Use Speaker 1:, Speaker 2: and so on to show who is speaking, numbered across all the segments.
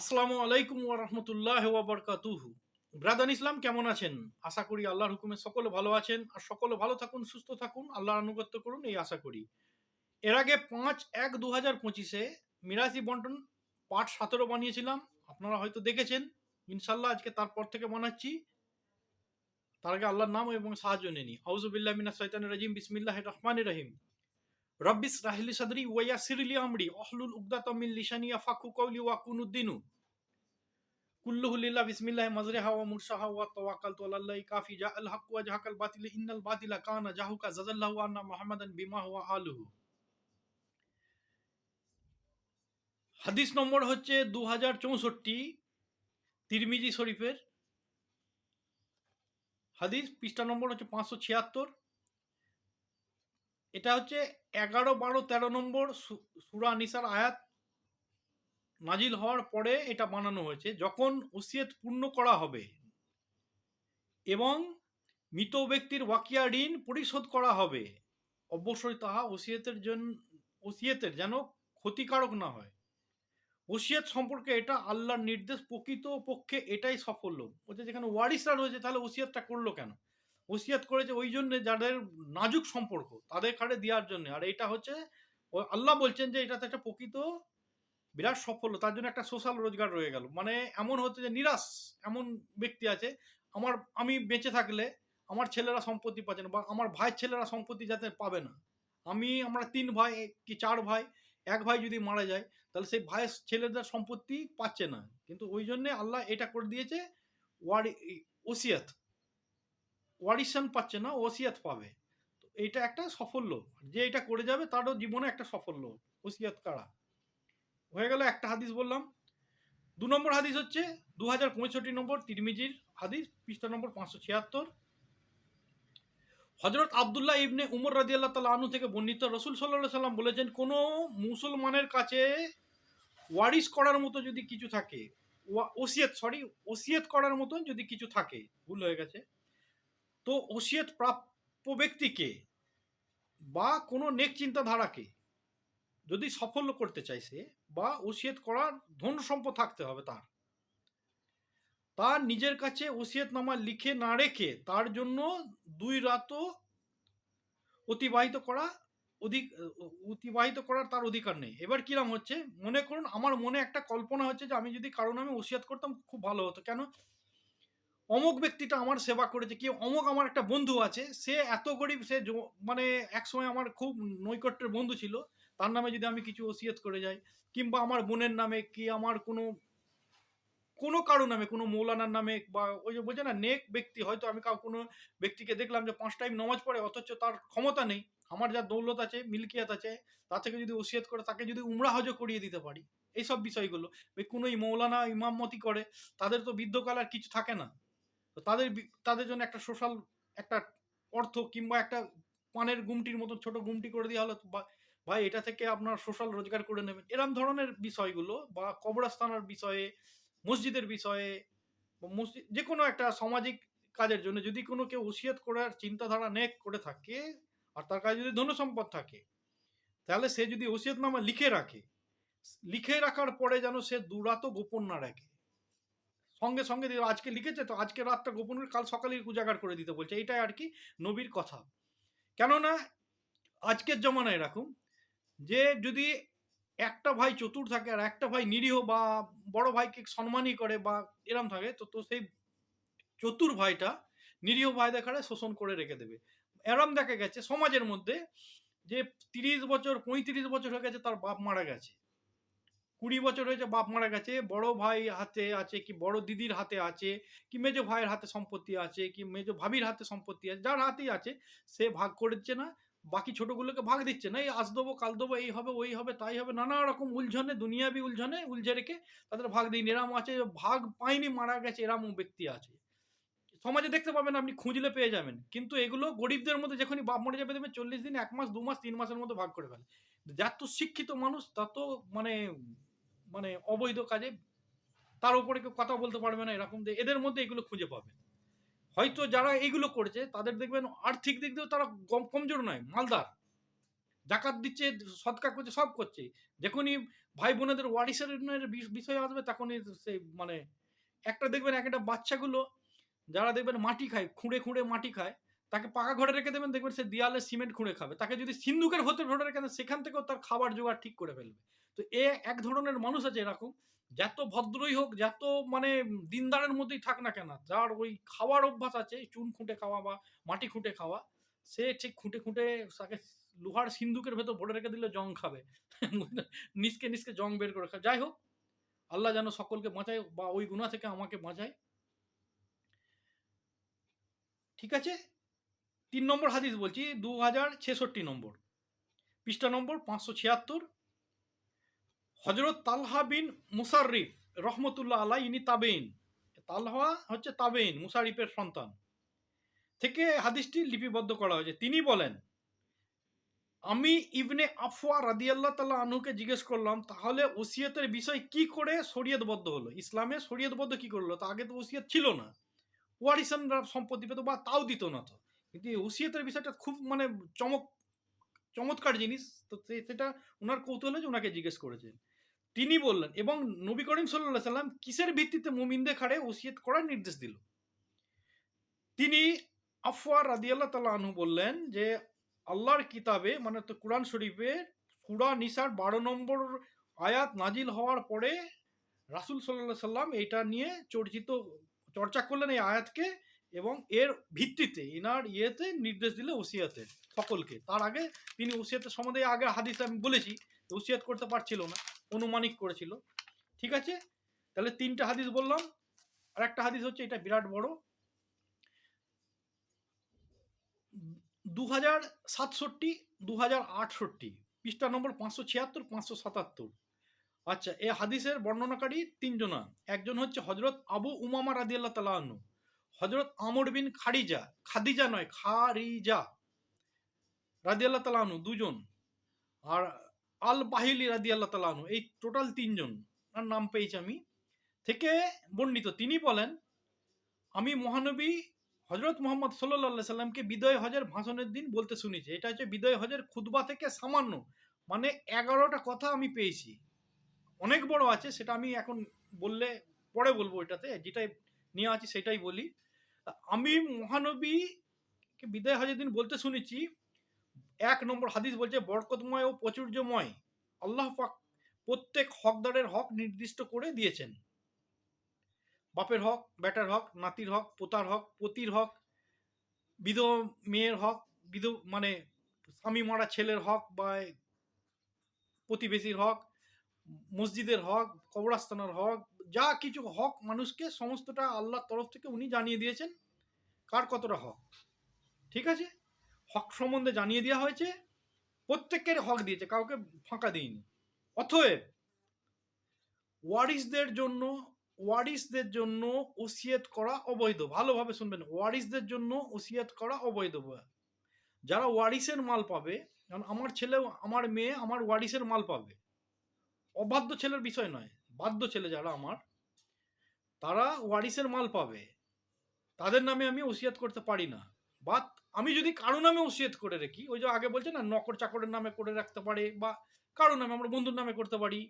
Speaker 1: আসসালামু আলাইকুম ওয়া রাহমাতুল্লাহ ওয়া বারাকাতুহু। ব্রাদান ইসলাম, কেমন আছেন? আশা করি আল্লাহর হুকুমে সকলে ভালো আছেন আর সকলে ভালো থাকুন, সুস্থ থাকুন, আল্লাহর আনুগত্য করুন, এই আশা করি। এর আগে পাঁচ এক দু হাজার পঁচিশে মিরাসি বন্টন পার্ট সতেরো বানিয়েছিলাম, আপনারা হয়তো দেখেছেন। ইনশাল্লাহ আজকে তারপর থেকে বানাচ্ছি। তার আগে আল্লাহর নাম এবং সাহায্য নেনি আউজুবিল্লাহ মিনা শৈতানির রাজিম বিসমিল্লাহ রহমান রহিম। রব্বিস রাহিলি সাদরি ওয়া সিরলি আমরি অহলুল উকদাতাম মিন লিসানি ইয়াফাকু কওলি ওয়া কুনুদ্দিনু কুল্লুহু লিল্লাহ বিসমিল্লাহ মাজরিহা ওয়া মুরসাহা ওয়া তাওয়াক্কালতু আলাল্লাহি কাফি জাআল হাক্কু ওয়া জাহাকাল বাতিল, ইন্নাল বাতিলা কানা জাহুকা জাযাল্লাহু আন্না মুহাম্মাদান বিমা হুয়া আলুহু। হাদিস নম্বর হচ্ছে দু হাজার চৌষট্টি, তিরমিজি শরীফের। হাদিস পৃষ্ঠা নম্বর হচ্ছে পাঁচশো ছিয়াত্তর এটা হচ্ছে এগারো বারো তেরো নম্বর সূরা নিসার আয়াত নাজিল হওয়ার পরে এটা বানানো হয়েছে। যখন ওসিয়ত পূর্ণ করা হবে এবং মৃত ব্যক্তির ওয়াকিয়া ঋণ পরিশোধ করা হবে, অবশ্যই তাহা ওসিয়তের জন্য ওসিয়তের যেন ক্ষতিকারক না হয়। ওসিয়ত সম্পর্কে এটা আল্লাহর নির্দেশ প্রকৃত পক্ষে এটাই সাফল্য। বলছে যেখানে ওয়ারিসরা রয়েছে তাহলে ওসিয়তটা করল কেন? ওসিয়াত করেছে ওই জন্য যাদের নাজুক সম্পর্ক, তাদের কাছে দেওয়ার জন্য। আর এটা হচ্ছে আল্লাহ বলছেন যে এটাতে একটা প্রকৃত বিরাট সফল তার জন্য একটা সোশ্যাল রোজগার রয়ে গেল। মানে এমন হচ্ছে যে নিরাশ এমন ব্যক্তি আছে, আমার, আমি বেঁচে থাকলে আমার ছেলেরা সম্পত্তি পাচ্ছে না বা আমার ভাইয়ের ছেলেরা সম্পত্তি যাতে পাবে না। আমি, আমরা তিন ভাই, কি চার ভাই, এক ভাই যদি মারা যায়, তাহলে সেই ভাইয়ের ছেলেদের সম্পত্তি পাচ্ছে না। কিন্তু ওই জন্যে আল্লাহ এটা করে দিয়েছে, ওয়ারি, ওসিয়াত। ওয়ারিশন পাচ্ছে না, ওসিয়াত পাবে। তো এইটা একটা সাফল্য। যে এটা করে যাবে, তারও জীবনে একটা সাফল্য। ওসিয়াত কারা? হয়ে গেল একটা হাদিস বললাম। দু নম্বর হাদিস হচ্ছে দু হাজার পঁয়ষট্টি নম্বর তিরমিজির হাদিস, পৃষ্ঠা নম্বর পাঁচশো ছিয়াত্তর। হজরত আবদুল্লাহ ইবনে উমর রাজি আল্লাহ তালা আনু থেকে বর্ণিত রসুল সাল্লাহ সাল্লাম বলেছেন, কোনো মুসলমানের কাছে ওয়ারিশ করার মতো যদি কিছু থাকে ওসিয়ত সরি ওসিয়ত করার মতন যদি কিছু থাকে, ভুল হয়ে গেছে তো ওসিয়ত প্রাপ্য ব্যক্তিকে বা কোনো নেক চিন্তাধারাকে যদি সাফল্য করতে চাইছে বা ওসিয়ত করার ধন সম্পদ থাকতে হবে তার। তার নিজের কাছে ওসিয়ত নামা লিখে না রেখে তার জন্য দুই রাতও অতিবাহিত করা অধিক, অতিবাহিত করার তার অধিকার নেই। এবার কিরাম হচ্ছে? মনে করুন, আমার মনে একটা কল্পনা হচ্ছে যে আমি যদি কারও নামে ওসিয়াত করতাম, খুব ভালো হতো। কেন? অমুক ব্যক্তিটা আমার সেবা করেছে কি অমুক আমার একটা বন্ধু আছে, সে এত গরিব, সে মানে একসময় আমার খুব নৈকট্যের বন্ধু ছিল, তার নামে যদি আমি কিছু ওসিয়ত করে যাই, কিংবা আমার বোনের নামে, কি আমার কোনো কোনো কারও নামে, কোনো মৌলানার নামে, বা ওই যে বোঝে না, নেক ব্যক্তি, হয়তো আমি কাউ, কোনো ব্যক্তিকে দেখলাম যে পাঁচ টাইম নামাজ পড়ে, অথচ তার ক্ষমতা নেই, আমার যা দৌলত আছে, মিল্কিয়াত আছে তা থেকে যদি ওসিয়ত করে, তাকে যদি উমরা হজও করিয়ে দিতে পারি, এইসব বিষয়গুলো। কোনো মৌলানা ইমামতি করে, তাদের তো বৃদ্ধকাল আর কিছু থাকে না। তো তাদের তাদের জন্য একটা সোশ্যাল একটা অর্থ কিংবা একটা পানের গুমটির মতো ছোট গুমটি করে দেওয়া হলো ভাই এটা থেকে আপনার সোশ্যাল রোজগার করে নেবেন। এরম ধরনের বিষয়গুলো বা কবরস্থানের বিষয়ে, মসজিদের বিষয়ে মসজিদ যে কোনো একটা সামাজিক কাজের জন্য যদি কোনো কেউ ওসিয়ত করার চিন্তাধারা নেক করে থাকে আর তার কাছে যদি ধন সম্পদ থাকে, তাহলে সে যদি ওসিয়তনামা লিখে রাখে, লিখে রাখার পরে যেন সে দুরাতও গোপন না রাখে। সঙ্গে সঙ্গে আজকে লিখেছে তো আজকে রাতটা গোপন কাল সকালে উজাগার করে দিতে বলছে। এটাই আর কি নবীর কথা। কেননা আজকের জমানায় এরকম যে যদি একটা ভাই চতুর থাকে আর একটা ভাই নিরীহ বা বড় ভাইকে সম্মানই করে বা এরম থাকে, তো তো সেই চতুর ভাইটা নিরীহ ভাই দেখারে শোষণ করে রেখে দেবে। এরম দেখা গেছে সমাজের মধ্যে যে তিরিশ বছর, পঁয়ত্রিশ বছর হয়ে গেছে তার বাপ মারা গেছে। কুড়ি বছর হয়েছে বাপ মারা গেছে, বড় ভাই হাতে আছে কি বড় দিদির হাতে আছে, কি মেজো ভাইয়ের হাতে সম্পত্তি আছে, কি মেজো ভাবির হাতে সম্পত্তি আছে, যার হাতেই আছে, সে ভাগ করে দিচ্ছে না, বাকি ছোটগুলোকে ভাগ দিচ্ছে না, এই আজ দেবো, কাল দেবো, এই হবে, ওই হবে, তাই হবে, নানা রকম উলঝনে, দুনিয়াবি উলঝনে, উলঝে রেখে তাদের ভাগ দিন এরাম আছে, ভাগ পায়নি, মারা গেছে এরামও ব্যক্তি আছে। সমাজে দেখতে পাবেন আপনি খুঁজলে পেয়ে যাবেন। কিন্তু এগুলো গরিবদের মধ্যে যখনই বাপ মরে যাবে, দেখবেন চল্লিশ দিন এক মাস, দু মাস, তিন মাসের মধ্যে ভাগ করে ফেলে। যার তো শিক্ষিত মানুষ তা তো মানে মানে অবৈধ কাজে তার উপরে কেউ কথা বলতে পারবে না, এরকম এদের মধ্যে এগুলো খুঁজে পাবেন হয়তো যারা এইগুলো করেছে, তাদের দেখবেন আর্থিক দিক দিয়েও তারা কম, কমজোর নয়, মালদার। জাকাত দিচ্ছে সৎকা করছে, সব করছে। যখনই ভাই বোনেদের ওয়ারিসের বিষয় আসবে, তখনই সেই মানে একটা দেখবেন এক একটা বাচ্চাগুলো যারা দেখবেন মাটি খায়, খুঁড়ে খুঁড়ে মাটি খায়, তাকে পাকা ঘরে রেখে দেবেন, দেখবেন সে দেয়ালে সিমেন্ট খুঁড়ে খাবে। তাকে যদি সিন্ধুকের ভেতর ভরে রেখে দেন, সেখান থেকেও তার খাবার জোগাড় ঠিক করে ফেলবে। তো এ এক ধরনের মানুষ আছে এরকম, যত ভদ্রই হোক, যত মানে দিনদারের মধ্যেই থাক না কেন, যার ওই খাওয়ার অভ্যাস আছে, চুন খুঁটে খাওয়া বা মাটি খুঁটে খাওয়া, সে ঠিক খুঁটে খুঁটে তাকে লোহার সিন্ধুকের ভেতর ভরে রেখে দিলে জং খাবে। নিচকে নিচকে জং বের করে খাবে। যাই হোক, আল্লাহ যেন সকলকে বাঁচায় বা ওই গুণা থেকে আমাকে বাঁচায়। ঠিক আছে? তিন নম্বর হাদিস বলছি দু হাজার ছেষট্টি নম্বর। পৃষ্ঠা নম্বর পাঁচশো ছিয়াত্তর। হজরত তালহা বিন মুসারিফ রহমতুল্লাহ আল্লাহ ইনি তাবেইন। তালহা হচ্ছে তাবেইন মুসারিফের সন্তান। থেকে হাদিসটি লিপিবদ্ধ করা হয়েছে। তিনি বলেন, আমি ইবনে আফওয়া রাদিয়াল্লাহ তাল্লাহ আনহুকে জিজ্ঞেস করলাম, তাহলে ওসিয়তের বিষয় কি করে শরীয়তবদ্ধ হলো? ইসলামে শরীয়তবদ্ধ কি করল তা আগে তো ওসিয়ত ছিল না। ওয়ারিসানরা সম্পত্তি পেত বা তাও দিত না তো। কিন্তু ওসিয়তের বিষয়টা খুব মানে চমক, চমৎকার জিনিস। তো সেটা ওনার কৌতূহল হয়েছে, ওনাকে জিজ্ঞেস করেছেন। তিনি বললেন, এবং নবী করিম সাল্লাহ সাল্লাম কিসের ভিত্তিতে মুমিনদের খাড়ে ওসিয়ত করার নির্দেশ দিল? তিনি আফওয়ার রাদিয়াল্লাহ তাআলা আনহু বললেন যে, আল্লাহর কিতাবে মানে তো কোরআন শরীফে কুরা নিসার বারো নম্বর আয়াত নাজিল হওয়ার পরে রাসূল সাল্লাহ সাল্লাম এটা নিয়ে চর্চিত চর্চা করলেন এই আয়াতকে এবং এর ভিত্তিতে, ইনার ইয়েতে নির্দেশ দিলে ওসিয়াতে, সকলকে। তার আগে তিনি ওসিয়াতের সম্বন্ধে আগে হাদিস আমি বলেছি ওসিয়াত করতে পারছিল না, অনুমানিক করেছিল। ঠিক আছে? তাহলে তিনটা হাদিস বললাম। আর একটা হাদিস হচ্ছে, এটা বিরাট বড়। দু হাজার সাতষট্টি দু হাজার আটষট্টি, পৃষ্ঠা নম্বর পাঁচশো ছিয়াত্তর, পাঁচশো সাতাত্তর। আচ্ছা এ হাদিসের বর্ণনাকারী তিনজনা। একজন হচ্ছে হজরত আবু উমামা রাদিয়াল্লাহ তালা আনু হজরত আমর বিন খারিজা খাদিজা নয়, খারিজা রাদিয়াল্লাহ তালা আনু দুজন। আর আল বাহিলি রাদিয়াল্লাহ তালা আনু এই টোটাল তিনজন। আর নাম পেয়েছি আমি। থেকে বর্ণিত, তিনি বলেন, আমি মহানবী হজরত মোহাম্মদ সাল্লাহ সাল্লামকে বিদয় হজের ভাষণের দিন বলতে শুনেছি। এটা হচ্ছে বিদয় হজের খুতবা থেকে সামান্য মানে এগারোটা কথা আমি পেয়েছি। অনেক বড় আছে, সেটা আমি এখন বললে পরে বলব এটাতে যেটাই নিয়ে আছি সেটাই বলি। আমি মহানবীকে বিদায় হজের দিন বলতে শুনেছি, এক নম্বর হাদিস বলছে, বরকতময় ও প্রচুর্যময়, আল্লাহ পাক প্রত্যেক হকদারের হক নির্দিষ্ট করে দিয়েছেন। বাপের হক বেটার হক, নাতির হক, পোতার হক, পতির হক বিধ মেয়ের হক বিধ মানে স্বামী মারা ছেলের হক বা প্রতিবেশীর হক মসজিদের হক, কবরস্থানের হক, যা কিছু হক মানুষকে সমস্তটা আল্লাহর তরফ থেকে উনি জানিয়ে দিয়েছেন। কার কতটা হক? ঠিক আছে? হক সম্বন্ধে জানিয়ে দেওয়া হয়েছে। প্রত্যেকের হক দিয়েছে, কাউকে ফাঁকা দিইনি। অতএব, ওয়ারিসদের জন্য ওয়ারিসদের জন্য ওসিয়ত করা অবৈধ। ভালোভাবে শুনবেন, ওয়ারিসদের জন্য ওসিয়ত করা অবৈধ। যারা ওয়ারিসের মাল পাবে কারণ আমার ছেলে আমার মেয়ে আমার ওয়ারিসের মাল পাবে। অবাধ্য ছেলের বিষয় নয়, বাধ্য ছেলে যারা আমার, তারা ওয়ারিসের মাল পাবে। তাদের নামে আমি ওসিয়াত করতে পারি না। বা আমি যদি কারও নামে ওসিয়াত করে রাখি, ওই যে আগে বলছে না, নকর চাকরের নামে করে রাখতে পারে বা কারও নামে, আমরা বন্ধুর নামে করতে পারি,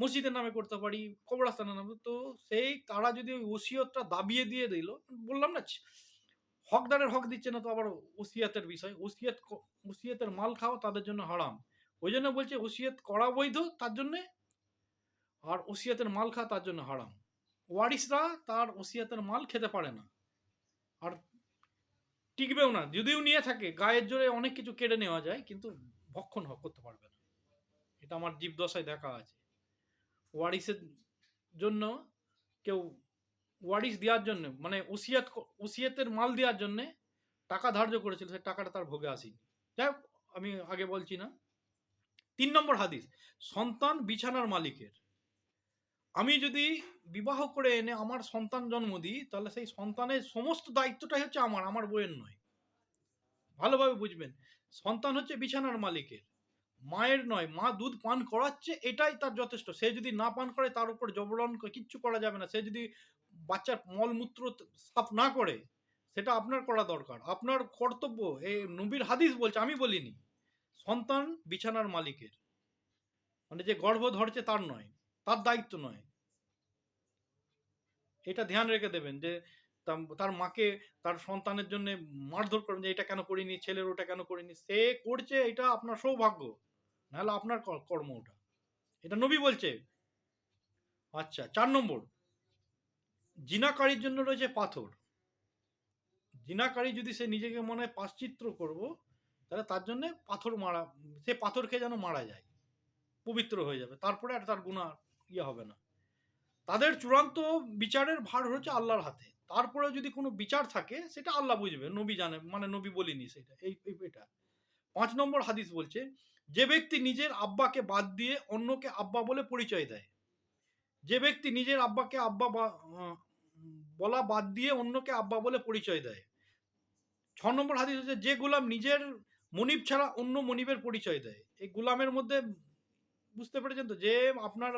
Speaker 1: মসজিদের নামে করতে পারি, কবরস্থানের নামে, তো সেই তারা যদি ওই ওসিয়তটা দাবিয়ে দিয়ে দিল, বললাম না হকদারের হক দিচ্ছে না তো আবার ওসিয়াতের বিষয়, ওসিয়াত ওসিয়াতের মাল খাওয়া তাদের জন্য হারাম। ওই জন্য বলছে, ওসিয়াত করা বৈধ, তার জন্যে আর ওসিয়াতের মাল খাওয়া তার জন্য হারাম। ওয়ারিসরা তার ওসিয়াতের মাল খেতে পারে না। আর টিকবেও না। যদিও নিয়ে থাকে, গায়ের জোরে অনেক কিছু কেড়ে নেওয়া যায়, কিন্তু ভক্ষণ করতে পারবে না। এটা আমার জীবদশায় দেখা আছে। ওয়ারিসের জন্য কেউ ওয়ারিস দেওয়ার জন্য মানে ওসিয়াত ওসিয়াতের মাল দেওয়ার জন্য টাকা ধার্য করেছিল সে টাকাটা তার ভোগে আসেনি। যাই হোক, আমি আগে বলছি না। তিন নম্বর হাদিস, সন্তান বিছানার মালিকের। আমি যদি বিবাহ করে এনে আমার সন্তান জন্ম দিই, তাহলে সেই সন্তানের সমস্ত দায়িত্বটাই হচ্ছে আমার আমার বইয়ের নয়। ভালোভাবে বুঝবেন, সন্তান হচ্ছে বিছানার মালিকের, মায়ের নয়, মা দুধ পান করাচ্ছে, এটাই তার যথেষ্ট। সে যদি না পান করে, তার উপর জবরন কিচ্ছু করা যাবে না। সে যদি বাচ্চার মলমূত্র সাফ না করে, সেটা আপনার করা দরকার। আপনার কর্তব্য এই নবীর হাদিস বলছে, আমি বলিনি। সন্তান বিছানার মালিকের মানে যে গর্ভ ধরছে তার নয়। তার দায়িত্ব নয়। এটা ধ্যান রেখে দেবেন যে তার মাকে, তার সন্তানের জন্য মারধর করবেন যে, এটা কেন করিনি? ছেলের ওটা কেন করিনি? সে করছে, এটা আপনার সৌভাগ্য। নাহলে আপনার কর্ম ওটা। এটা নবী বলছে। আচ্ছা চার নম্বর। জিনাকারীর জন্য রয়েছে পাথর। জিনাকারী যদি সে নিজেকে মনে হয় পাশ্চিত্র করব, তাহলে তার জন্য পাথর মারা, সে পাথর খেয়ে যেন মারা যায়। পবিত্র হয়ে যাবে। তারপরে আর তার গুণা ইয়ে হবে না। তাদের চূড়ান্ত বিচারের ভার হচ্ছে আল্লাহর হাতে। তারপরে যদি কোনো বিচার থাকে, সেটা আল্লাহ বুঝবে নবী জানে মানে নবী বলিনি সেটা, এই এটা। পাঁচ নম্বর হাদিস বলছে, যে ব্যক্তি নিজের আব্বাকে বাদ দিয়ে অন্যকে আব্বা বলে পরিচয় দেয়, যে ব্যক্তি নিজের আব্বাকে আব্বা বলা বাদ দিয়ে অন্যকে আব্বা বলে পরিচয় দেয়। ছ নম্বর হাদিস হচ্ছে, যে গোলাম নিজের মনিব ছাড়া অন্য মনিবের পরিচয় দেয়। এই গোলামের মধ্যে বুঝতে পেরেছেন তো, যে আপনার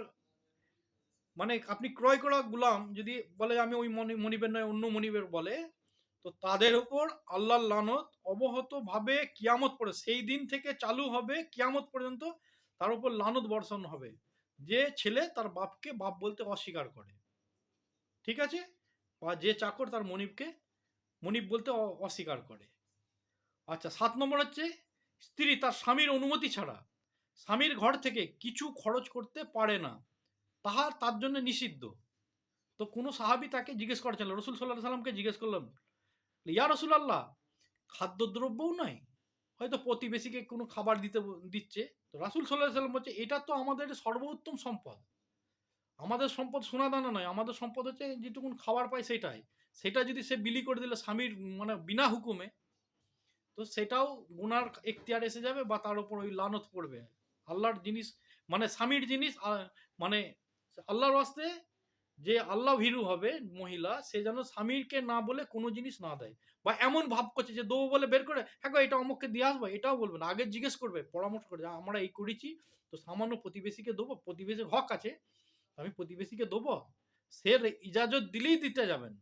Speaker 1: মানে আপনি ক্রয় করা গুলাম যদি বলে আমি ওই মনি- মনিবের নয়, অন্য মনিবের বলে, তো তাদের উপর আল্লাহ লানত অবহত ভাবে কিয়ামত পড়ে সেই দিন থেকে চালু হবে কিয়ামত পর্যন্ত তার উপর লানত বর্ষণ হবে। যে ছেলে তার বাপকে বাপ বলতে অস্বীকার করে। ঠিক আছে? বা যে চাকর তার মনিবকে, মনিব বলতে অস্বীকার করে। আচ্ছা সাত নম্বর হচ্ছে, স্ত্রী তার স্বামীর অনুমতি ছাড়া, স্বামীর ঘর থেকে কিছু খরচ করতে পারে না। তাহা তার জন্য নিষিদ্ধ। তো কোনো সাহাবি তাকে জিজ্ঞেস করেছিল রসুল সাল্লাহ সাল্লামকে জিজ্ঞেস করলাম ইয়া রসুল আল্লাহ খাদ্যদ্রব্যও নয় হয়তো প্রতিবেশীকে কোনো খাবার দিতে দিচ্ছে। তো রাসুল সাল্লাহ সাল্লাম বলছে, এটা তো আমাদের সর্বোত্তম সম্পদ। আমাদের সম্পদ সোনা দানা নয়, আমাদের সম্পদ হচ্ছে যেটুকুন খাবার পায় সেটাই। সেটা যদি সে বিলি করে দিলে স্বামীর মানে বিনা হুকুমে, তো সেটাও গুনার এখতিয়ার এসে যাবে বা তার উপর ওই লানত পড়বে। আল্লাহর জিনিস মানে স্বামীর জিনিস মানে আল্লাহর ওয়াস্তে যে আল্লাহ ভীরু হবে মহিলা, সে যেন স্বামীকে না বলে কোনো জিনিস না দেয়। বা এমন ভাব করছে যে দেবো বলে বের করে হ্যাঁ এটা অমুককে দিয়ে আসব, এটাও বলবে না। আগে জিজ্ঞেস করবে, পরামর্শ করে আমরা এই করেছি, তো সামান্য প্রতিবেশীকে দেবো, প্রতিবেশীর হক আছে, আমি প্রতিবেশীকে দেবো, সে ইজাজত দিলেই দিতে যাবেন।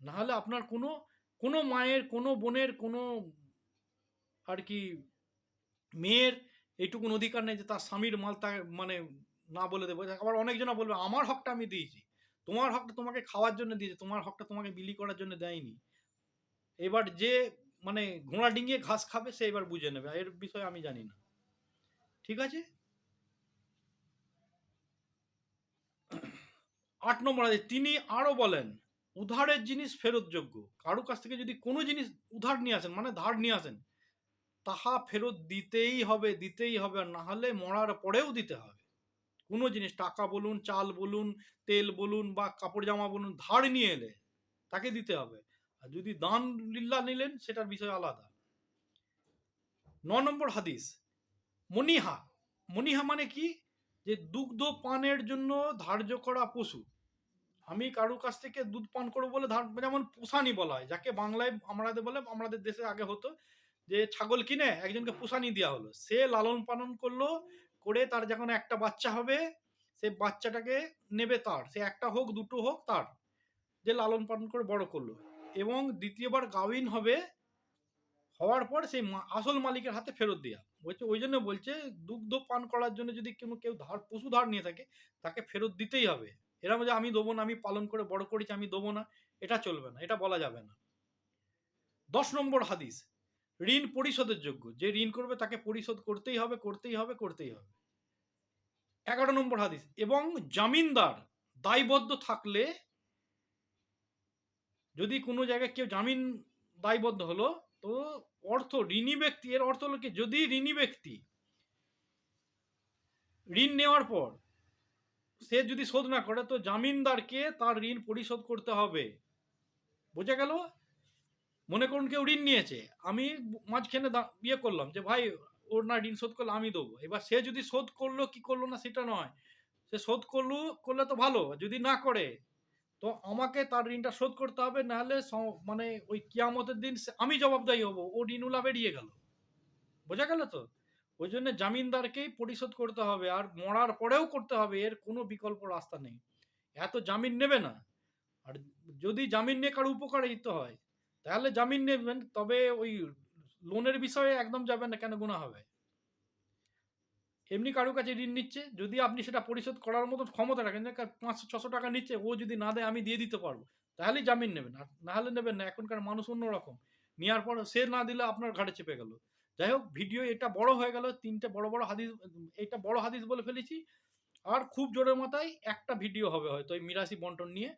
Speaker 1: নাহলে আপনার কোনো কোনো মায়ের, কোনো বোনের, কোনো আর কি মেয়ের এইটুকুন অধিকার নেই যে তার স্বামীর মাল তাকে মানে না বলে দেবো। আবার অনেকজনা বলবে, আমার হকটা আমি দিয়েছি। তোমার হকটা তোমাকে খাওয়ার জন্য দিয়েছে, তোমার হকটা তোমাকে বিলি করার জন্য দেয়নি। এবার যে মানে ঘোড়া ডিঙিয়ে ঘাস খাবে, সে এবার বুঝে নেবে এর বিষয়ে আমি জানি না। ঠিক আছে? আট নম্বর আছে তিনি আরও বলেন উধারের জিনিস ফেরতযোগ্য কারও কাছ থেকে যদি কোনো জিনিস উধার নিয়ে আসেন মানে ধার নিয়ে আসেন, তাহা ফেরত দিতেই হবে দিতেই হবে, আর না হলে মরার পরেও দিতে হবে। কোনো জিনিস, টাকা বলুন, চাল বলুন, তেল বলুন বা কাপড় জামা বলুন, ধার নিয়ে এলে তাকে দিতে হবে। আর যদি দান লিল্লা নিলেন, সেটার বিষয় আলাদা। ন নম্বর হাদিস, মনিহা। মনিহা মানে কি? যে দুগ্ধ পানের জন্য ধার্য করা পশু। আমি কারও কাছ থেকে দুধ পান করব বলে ধার, যেমন পোষানি বলা হয়, যাকে বাংলায় আমাদের বলে, আমাদের দেশে আগে হতো, যে ছাগল কিনে একজনকে পোষানি দেওয়া হলো। সে লালন পালন করল করে তার যখন একটা বাচ্চা হবে, সে বাচ্চাটাকে নেবে তার। সে একটা হোক, দুটো হোক, তার। যে লালন পালন করে বড় করল। এবং দ্বিতীয়বার গাভিন হবে, হওয়ার পর সেই আসল মালিকের হাতে ফেরত দেওয়া বলছে, ওই জন্য বলছে, দুগ্ধ পান করার জন্য যদি কোনো কেউ ধার, পশু ধার নিয়ে থাকে, তাকে ফেরত দিতেই হবে। এরকম যে আমি দেবো না, আমি পালন করে বড় করেছি, আমি দেবো না। এটা চলবে না, এটা বলা যাবে না। দশ নম্বর হাদিস। ঋণ পরিশোধের যোগ্য। যে ঋণ করবে তাকে পরিশোধ করতেই হবে করতেই হবে করতেই হবে। এগারো নম্বর হাদিস, এবং জামিনদার দায়বদ্ধ থাকলে যদি কোনো জায়গায় কেউ জামিন দায়বদ্ধ হলো, তো অর্থ ঋণী ব্যক্তি, এর অর্থ হলো কি, যদি ঋণী ব্যক্তি ঋণ নেওয়ার পর সে যদি শোধ না করে, তো জামিনদারকে তার ঋণ পরিশোধ করতে হবে। বোঝা গেল? মনে করুন কেউ ঋণ নিয়েছে, আমি মাঝখানে ইয়ে করলাম যে, ভাই, ওর না ঋণ শোধ করলে আমি দেবো। এবার সে যদি শোধ করল, কি করল না সেটা নয়। সে শোধ করল, করলে তো ভালো, যদি না করে, তো আমাকে তার ঋণটা শোধ করতে হবে, নাহলে মানে ওই কিয়ামতের দিন আমি জবাবদায়ী হব ও ঋণুলা বেরিয়ে গেল। বোঝা গেল তো? ওই জন্য জামিনদারকেই পরিশোধ করতে হবে, আর মরার পরেও করতে হবে, এর কোনো বিকল্প রাস্তা নেই। এত জামিন নেবে না। আর যদি জামিন নিয়ে কারও উপকারিত হয় তাহলে জামিন নেবেন, তবে ওই লোনের বিষয়ে একদম যাবেন না, কেন গুণা হবে? এমনি কারও কাছে ঋণ নিচ্ছে, যদি আপনি সেটা পরিশোধ করার মতো ক্ষমতা রাখেন পাঁচশো, ছশো টাকা নিচ্ছে, ও যদি না দেয়, আমি দিয়ে দিতে পারব। তাহলে জামিন নেবেন না হলে নেবেন না, এখনকার মানুষ অন্যরকম। নেওয়ার পর সে না দিলে আপনার ঘাড়ে চেপে গেল। যাই হোক, ভিডিও এটা বড় হয়ে গেল, তিনটে বড় বড় হাদিস, এটা বড় হাদিস বলে ফেলেছি, আর খুব জোরের মাথায় একটা ভিডিও হবে হয়তো, এই মিরাসি বন্টন নিয়ে।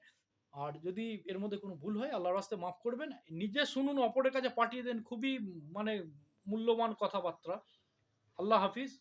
Speaker 1: আর যদি এর মধ্যে কোনো ভুল হয়, আল্লাহর রাস্তে মাফ করবেন। নিজে শুনুন, অপরের কাছে পাঠিয়ে দেন। খুবই মানে মূল্যবান কথাবার্তা। আল্লাহ হাফিজ।